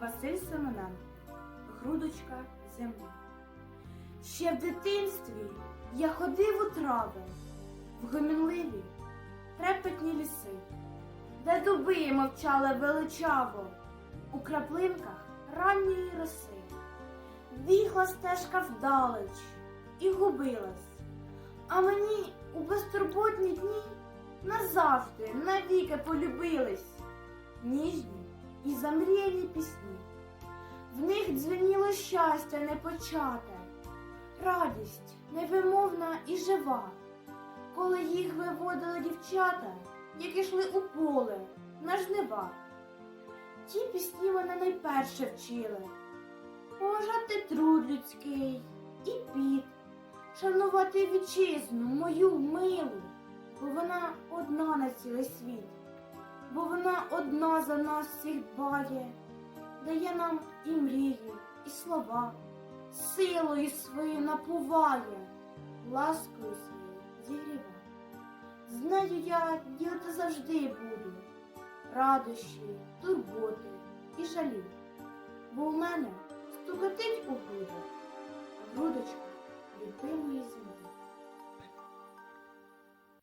Василь Семененко, грудочка землі. Ще в дитинстві я ходив у трави, в гомінливі, трепетні ліси, де дуби мовчали величаво у краплинках ранньої роси. Бігла стежка вдалеч і губилась, а мені у безтурботні дні назавжди навіки полюбились ніжні і замріяні пісні. Щастя непочате, радість невимовна і жива, коли їх виводили дівчата, які йшли у поле на жнива. Ті пісні мене найперше вчили. Поважати труд людський і піт, шанувати вітчизну мою милу, бо вона одна на цілий світ, бо вона одна за нас всіх дбає, дає нам і мрії, і слова, силою своєю напуває, ласкою своєю зігріває. З нею я ділити завжди буду, радощі, турботи і жалі, бо в мене стукатить у грудях,